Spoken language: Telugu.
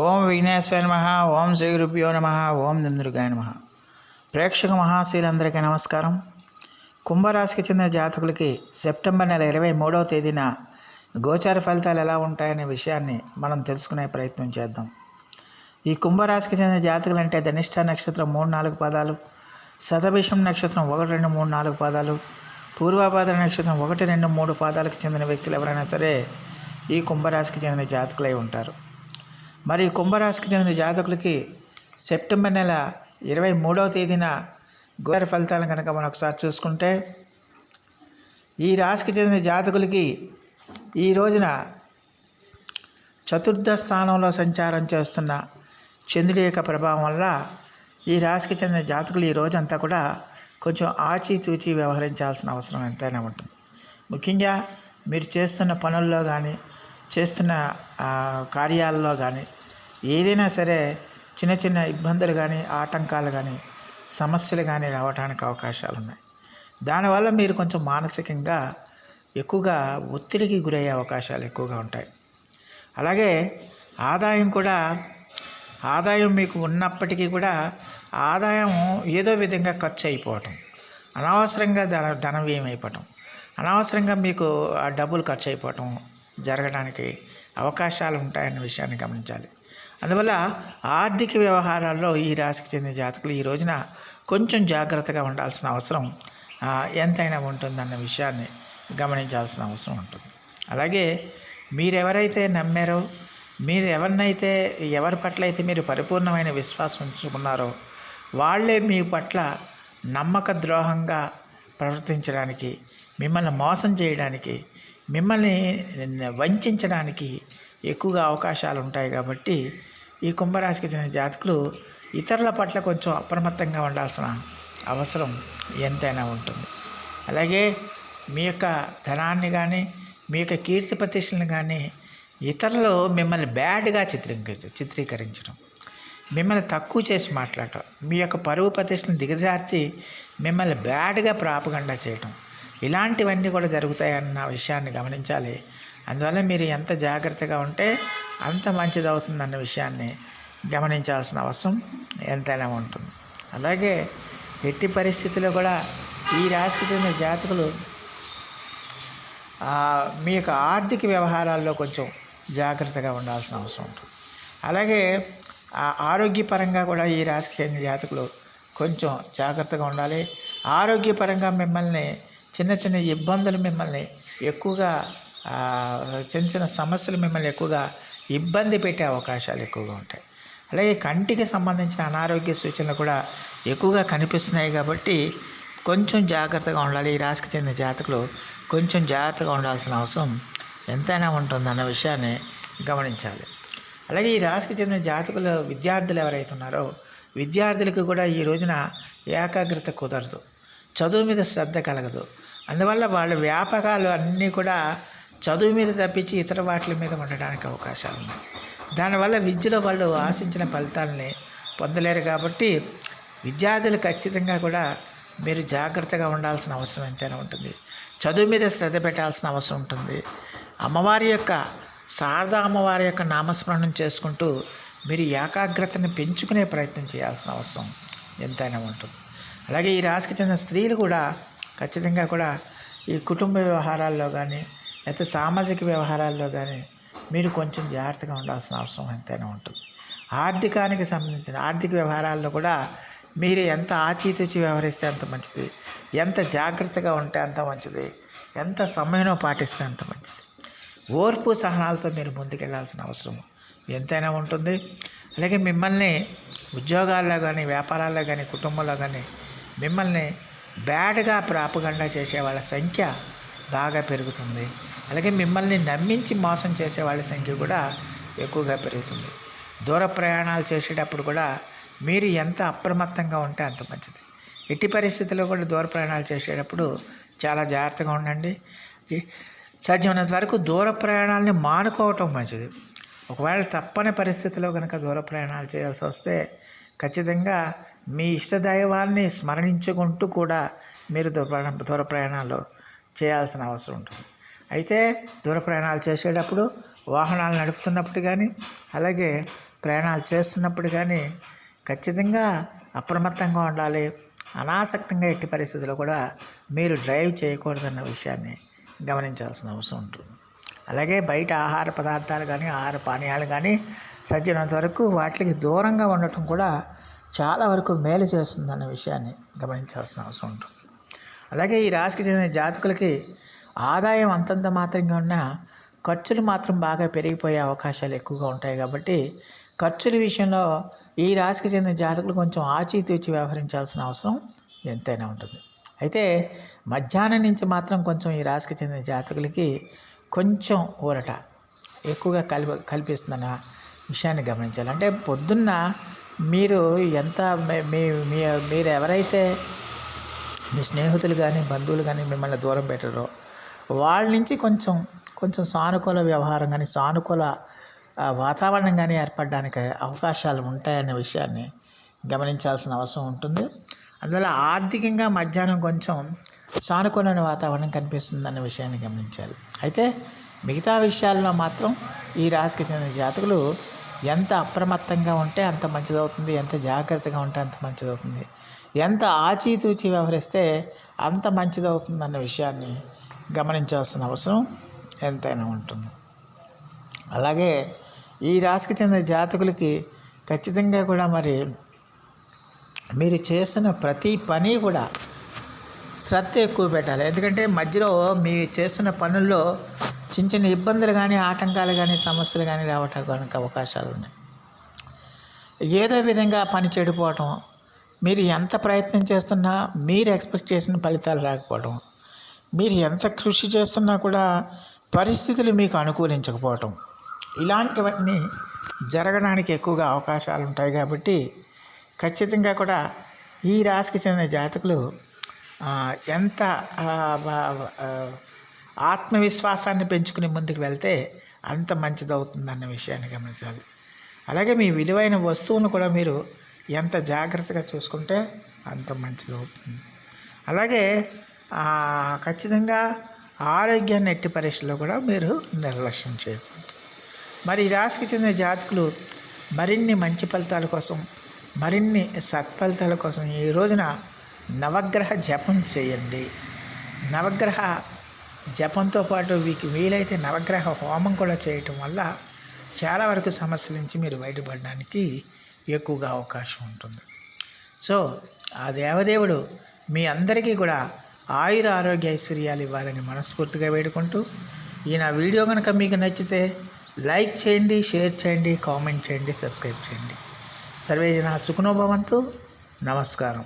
ఓం విఘ్నేశ్వర నమ ఓం శ్రీ గురుభ్యో నమ ఓం దుందురుగాయ నమ. ప్రేక్షక మహాశీలందరికీ నమస్కారం. కుంభరాశికి చెందిన జాతకులకి సెప్టెంబర్ నెల ఇరవై మూడవ తేదీన గోచార ఫలితాలు ఎలా ఉంటాయనే విషయాన్ని మనం తెలుసుకునే ప్రయత్నం చేద్దాం. ఈ కుంభరాశికి చెందిన జాతకులు అంటే ధనిష్ట నక్షత్రం మూడు నాలుగు పదాలు శతభిషం నక్షత్రం ఒకటి రెండు మూడు నాలుగు పాదాలు పూర్వాభాద్ర నక్షత్రం ఒకటి రెండు మూడు పాదాలకు చెందిన వ్యక్తులు ఎవరైనా సరే ఈ కుంభరాశికి చెందిన జాతకులై ఉంటారు. మరి కుంభరాశికి చెందిన జాతకులకి సెప్టెంబర్ నెల ఇరవై మూడవ తేదీన గోచార ఫలితాలను కనుక మనం ఒకసారి చూసుకుంటే ఈ రాశికి చెందిన జాతకులకి ఈ రోజున చతుర్థ స్థానంలో సంచారం చేస్తున్న చంద్రుడి యొక్క ప్రభావం వల్ల ఈ రాశికి చెందిన జాతకులు ఈ రోజంతా కూడా కొంచెం ఆచితూచి వ్యవహరించాల్సిన అవసరం ఎంతైనా ఉంటుంది. ముఖ్యంగా మీరు చేస్తున్న పనుల్లో కానీ చేస్తున్న కార్యాల్లో కార్యాలలో కానీ ఏదైనా సరే చిన్న చిన్న ఇబ్బందులు కానీ ఆటంకాలు కానీ సమస్యలు కానీ రావడానికి అవకాశాలు ఉన్నాయి దానివల్ల మీరు కొంచెం మానసికంగా ఎక్కువగా ఒత్తిడికి గురయ్యే అవకాశాలు ఎక్కువగా ఉంటాయి. అలాగే ఆదాయం కూడా ఆదాయం మీకు ఉన్నప్పటికీ కూడా ఆదాయం ఏదో విధంగా ఖర్చు అయిపోవటం అనవసరంగా ధన ధనం వ్యయమైపోవటం అనవసరంగా మీకు ఆ డబ్బులు ఖర్చు అయిపోవటం జరగడానికి అవకాశాలు ఉంటాయన్న విషయాన్ని గమనించాలి. అందువల్ల ఆర్థిక వ్యవహారాల్లో ఈ రాశికి చెందిన జాతకులు ఈ రోజున కొంచెం జాగ్రత్తగా ఉండాల్సిన అవసరం ఎంతైనా ఉంటుందన్న విషయాన్ని గమనించాల్సిన అవసరం ఉంటుంది. అలాగే మీరెవరైతే నమ్మారో మీరు ఎవరినైతే ఎవరి పట్ల అయితే మీరు పరిపూర్ణమైన విశ్వాసం ఉంచుకున్నారో వాళ్ళే మీ పట్ల నమ్మక ద్రోహంగా ప్రవర్తించడానికి మిమ్మల్ని మోసం చేయడానికి మిమ్మల్ని వంచడానికి ఎక్కువగా అవకాశాలు ఉంటాయి కాబట్టి ఈ కుంభరాశికి చెందిన జాతకులు ఇతరుల పట్ల కొంచెం అప్రమత్తంగా ఉండాల్సిన అవసరం ఎంతైనా ఉంటుంది. అలాగే మీ యొక్క ధనాన్ని కానీ మీ యొక్క కీర్తి ప్రతిష్టలను కానీ ఇతరులు మిమ్మల్ని బ్యాడ్గా చిత్రీకరించ చిత్రీకరించడం. మిమ్మల్ని తక్కువ చేసి మాట్లాడటం. మీ యొక్క పరువు ప్రతిష్టను దిగజార్చి మిమ్మల్ని బ్యాడ్గా ప్రాపగండా చేయటం. ఇలాంటివన్నీ కూడా జరుగుతాయన్న విషయాన్ని గమనించాలి. అందువల్ల మీరు ఎంత జాగ్రత్తగా ఉంటే అంత మంచిది అవుతుందన్న విషయాన్ని గమనించాల్సిన అవసరం ఎంతైనా ఉంటుంది. అలాగే ఎట్టి పరిస్థితుల్లో కూడా ఈ రాశికి చెందిన జాతకులు మీ యొక్క ఆర్థిక వ్యవహారాల్లో కొంచెం జాగ్రత్తగా ఉండాల్సిన అవసరం ఉంటుంది. అలాగే ఆరోగ్యపరంగా కూడా ఈ రాశికి చెందిన జాతకులు కొంచెం జాగ్రత్తగా ఉండాలి. ఆరోగ్యపరంగా మిమ్మల్ని చిన్న చిన్న ఇబ్బందులు మిమ్మల్ని ఎక్కువగా చిన్న చిన్న సమస్యలు మిమ్మల్ని ఎక్కువగా ఇబ్బంది పెట్టే అవకాశాలు ఎక్కువగా ఉంటాయి. అలాగే కంటికి సంబంధించిన అనారోగ్య సూచనలు కూడా ఎక్కువగా కనిపిస్తున్నాయి కాబట్టి కొంచెం జాగ్రత్తగా ఉండాలి. ఈ రాశికి చెందిన జాతకులు కొంచెం జాగ్రత్తగా ఉండాల్సిన అవసరం ఎంతైనా ఉంటుందన్న విషయాన్ని గమనించాలి. అలాగే ఈ రాశికి చెందిన జాతకులు విద్యార్థులు ఎవరైతే ఉన్నారో విద్యార్థులకు కూడా ఈ రోజున ఏకాగ్రత కుదరదు. చదువు మీద శ్రద్ధ కలగదు. అందువల్ల వాళ్ళ వ్యాపకాలు అన్నీ కూడా చదువు మీద తప్పించి ఇతర వాటి మీద ఉండడానికి అవకాశాలు ఉన్నాయి. దానివల్ల విద్యలో వాళ్ళు ఆశించిన ఫలితాలని పొందలేరు కాబట్టి విద్యార్థులు ఖచ్చితంగా కూడా మీరు జాగ్రత్తగా ఉండాల్సిన అవసరం ఎంతైనా ఉంటుంది. చదువు మీద శ్రద్ధ పెట్టాల్సిన అవసరం ఉంటుంది. అమ్మవారి యొక్క శారదా అమ్మవారి యొక్క నామస్మరణం చేసుకుంటూ మీరు ఏకాగ్రతను పెంచుకునే ప్రయత్నం చేయాల్సిన అవసరం ఎంతైనా ఉంటుంది. అలాగే ఈ రాశికి చెందిన స్త్రీలు కూడా ఖచ్చితంగా కూడా ఈ కుటుంబ వ్యవహారాల్లో కానీ లేకపోతే సామాజిక వ్యవహారాల్లో కానీ మీరు కొంచెం జాగ్రత్తగా ఉండాల్సిన అవసరం ఎంతైనా ఉంటుంది. ఆర్థికానికి సంబంధించిన ఆర్థిక వ్యవహారాల్లో కూడా మీరు ఎంత ఆచితూచి వ్యవహరిస్తే అంత మంచిది. ఎంత జాగ్రత్తగా ఉంటే అంత మంచిది. ఎంత సమయంలో పాటిస్తే అంత మంచిది. ఓర్పు సహనాలతో మీరు ముందుకెళ్ళాల్సిన అవసరం ఎంతైనా ఉంటుంది. అలాగే మిమ్మల్ని ఉద్యోగాల్లో కానీ వ్యాపారాల్లో కానీ కుటుంబంలో కానీ మిమ్మల్ని బ్యాడ్గా ప్రాపగండా చేసే వాళ్ళ సంఖ్య బాగా పెరుగుతుంది. అలాగే మిమ్మల్ని నమ్మించి మోసం చేసే వాళ్ళ సంఖ్య కూడా ఎక్కువగా పెరుగుతుంది. దూర ప్రయాణాలు చేసేటప్పుడు కూడా మీరు ఎంత అప్రమత్తంగా ఉంటే అంత మంచిది. ఎట్టి పరిస్థితుల్లో కూడా దూర ప్రయాణాలు చేసేటప్పుడు చాలా జాగ్రత్తగా ఉండండి. సాధ్యమైనంత వరకు దూర ప్రయాణాలని మానుకోవటం మంచిది. ఒకవేళ తప్పని పరిస్థితిలో కనుక దూర ప్రయాణాలు చేయాల్సి వస్తే ఖచ్చితంగా మీ ఇష్టదైవాన్ని స్మరణించుకుంటూ కూడా మీరు దూర దూర ప్రయాణాలు చేయాల్సిన అవసరం ఉంటుంది. అయితే దూర ప్రయాణాలు చేసేటప్పుడు వాహనాలు నడుపుతున్నప్పుడు కానీ అలాగే ప్రయాణాలు చేస్తున్నప్పుడు కానీ ఖచ్చితంగా అప్రమత్తంగా ఉండాలి. అనాసక్తంగా ఎట్టి పరిస్థితుల్లో కూడా మీరు డ్రైవ్ చేయకూడదన్న విషయాన్ని గమనించాల్సిన అవసరం ఉంటుంది. అలాగే బయట ఆహార పదార్థాలు కానీ ఆహార పానీయాలు కానీ సజ్జనంత వరకు వాటికి దూరంగా ఉండటం కూడా చాలా వరకు మేలు చేస్తుందన్న విషయాన్ని గమనించాల్సిన అవసరం ఉంటుంది. అలాగే ఈ రాశికి చెందిన జాతకులకి ఆదాయం అంతంత మాత్రంగా ఉన్న ఖర్చులు మాత్రం బాగా పెరిగిపోయే అవకాశాలు ఎక్కువగా ఉంటాయి కాబట్టి ఖర్చుల విషయంలో ఈ రాశికి చెందిన జాతకులు కొంచెం ఆచితూచి వ్యవహరించాల్సిన అవసరం ఎంతైనా ఉంటుంది. అయితే మధ్యాహ్నం నుంచి మాత్రం కొంచెం ఈ రాశికి చెందిన జాతకులకి కొంచెం ఊరట. ఎక్కువగా కల్ప కల్పిస్తుందన్న విషయాన్ని గమనించాలి. అంటే పొద్దున్న మీరు ఎంత మీ- మీ మీరు ఎవరైతే మీ స్నేహితులు కానీ బంధువులు కానీ మిమ్మల్ని దూరం పెట్టరో వాళ్ళ నుంచి కొంచెం కొంచెం సానుకూల వ్యవహారం కానీ సానుకూల వాతావరణం కానీ ఏర్పడడానికి అవకాశాలు ఉంటాయనే విషయాన్ని గమనించాల్సిన అవసరం ఉంటుంది. అందువల్ల ఆర్థికంగా మధ్యాహ్నం కొంచెం సానుకూలమైన వాతావరణం కనిపిస్తుందన్న విషయాన్ని గమనించాలి. అయితే మిగతా విషయాల్లో మాత్రం ఈ రాశికి చెందిన జాతకులు ఎంత అప్రమత్తంగా ఉంటే అంత మంచిదవుతుంది ఎంత జాగ్రత్తగా ఉంటే అంత మంచిదవుతుంది ఎంత ఆచితూచి వ్యవహరిస్తే అంత మంచిదవుతుంది అన్న విషయాన్ని గమనించాల్సిన అవసరం ఎంతైనా ఉంటుంది. అలాగే ఈ రాశికి చెందిన జాతకులకి ఖచ్చితంగా కూడా మరి మీరు చేస్తున్న ప్రతి పని కూడా శ్రద్ధ ఎక్కువ పెట్టాలి. ఎందుకంటే మధ్యలో మీ చేస్తున్న పనుల్లో చిన్న చిన్న ఇబ్బందులు కానీ ఆటంకాలు కానీ సమస్యలు కానీ రావటానికి అవకాశాలు ఉన్నాయి. ఏదో విధంగా పని చెడిపోవటం మీరు ఎంత ప్రయత్నం చేస్తున్నా మీరు ఎక్స్పెక్ట్ చేసిన ఫలితాలు రాకపోవడం మీరు ఎంత కృషి చేస్తున్నా కూడా పరిస్థితులు మీకు అనుకూలించకపోవటం ఇలాంటివన్నీ జరగడానికి ఎక్కువగా అవకాశాలు ఉంటాయి కాబట్టి ఖచ్చితంగా కూడా ఈ రాశికి చెందిన జాతకులు ఎంత ఆత్మవిశ్వాసాన్ని పెంచుకుని ముందుకు వెళ్తే అంత మంచిదవుతుందన్న విషయాన్ని గమనించాలి. అలాగే మీ విలువైన వస్తువును కూడా మీరు ఎంత జాగ్రత్తగా చూసుకుంటే అంత మంచిదవుతుంది. అలాగే ఖచ్చితంగా ఆరోగ్యాన్ని ఎట్టి పరీక్షలో కూడా మీరు నిర్లక్ష్యం చేయకూడదు. మరి ఈ రాశికి చెందిన జాతకులు మరిన్ని మంచి ఫలితాల కోసం మరిన్ని సత్ఫలితాల కోసం ఈ రోజున నవగ్రహ జపం చేయండి. నవగ్రహ జపంతో పాటు మీకు వీలైతే నవగ్రహ హోమం కూడా చేయటం వల్ల చాలా వరకు సమస్యల నుంచి మీరు బయటపడడానికి ఎక్కువగా అవకాశం ఉంటుంది. సో ఆ దేవదేవుడు మీ అందరికీ కూడా ఆయుర ఆరోగ్య ఐశ్వర్యాలు ఇవ్వాలని మనస్ఫూర్తిగా వేడుకుంటూ ఈ నా వీడియో కనుక మీకు నచ్చితే లైక్ చేయండి షేర్ చేయండి కామెంట్ చేయండి సబ్స్క్రైబ్ చేయండి. సర్వేజన సుఖనోభవంతు నమస్కారం.